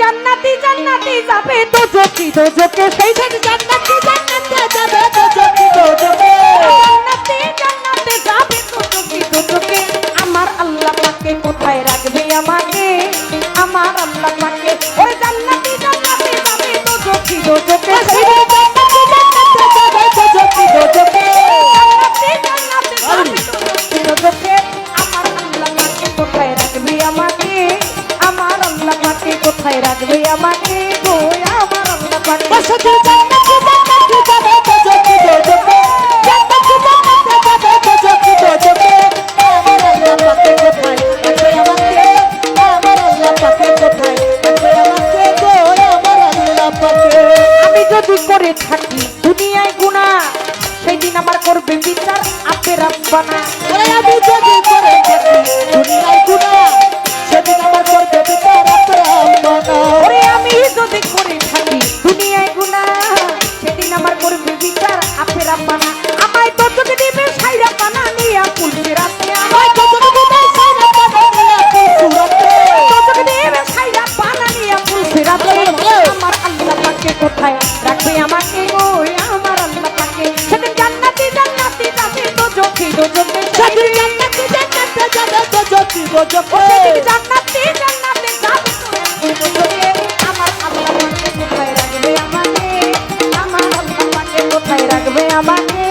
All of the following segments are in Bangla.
জান্নাতি জান্নাতি যাবে তো জকি তো জকে সেই থেকে জান্নাতি জান্নাতি যাবে তো জকি তো জকে জান্নাতি জান্নাতি যাবে তো জকি তো জকে আমার আল্লাহ পাকে কোথায় রাখে? করে থাকি দুনিয়ায় গুণা সেদিন আমার করবে বিচার আপের আব্বানা। কোথায় রাখবে আমাকে গো আমার আল্লাহ তাকে সেদিন জান্নাতি জান্নাতি যাবে তো জকি তো জকি সেদিন জান্নাতি জান্নাতি যাবে তো জকি তো জকি সেদিন জান্নাতি জান্নাতি যাবে তো জকি আমার আল্লাহ তাকে কোথায় রাখবে আমাকে আমার আল্লাহ তাকে কোথায় রাখবে আমাকে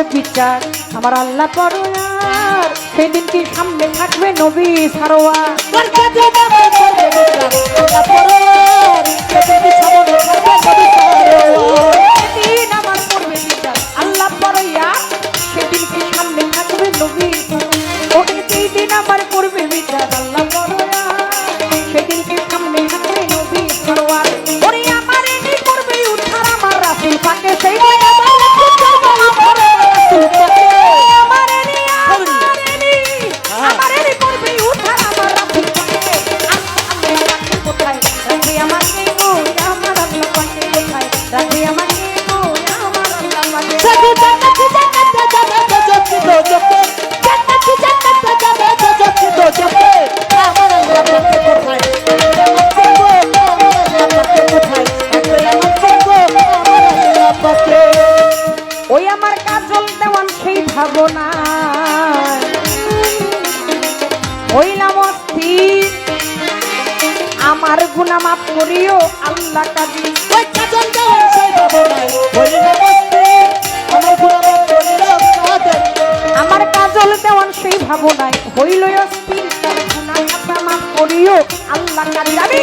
হবে বিচার আমার আল্লাহ পরোয়ার। সেদিন কি সামনে থাকবে নবী সারোয়া that we গুনা মাফ করিও আল্লাহ কাজী। ওই কাজন গাওয়ার সেই বাবা নাই। বলিনা আমার গুনা মাফ করিও কাজল দেওয়ান সেই ভাবনায় হইল স্থির গুনা মাফ করিও আল্লাহ কাজী। আমি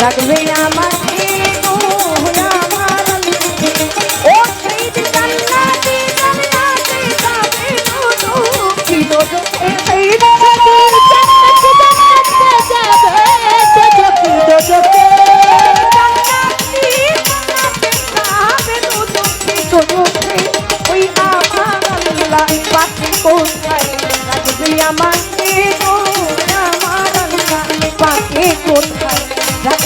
রাখবে আমাকে Oh, my God.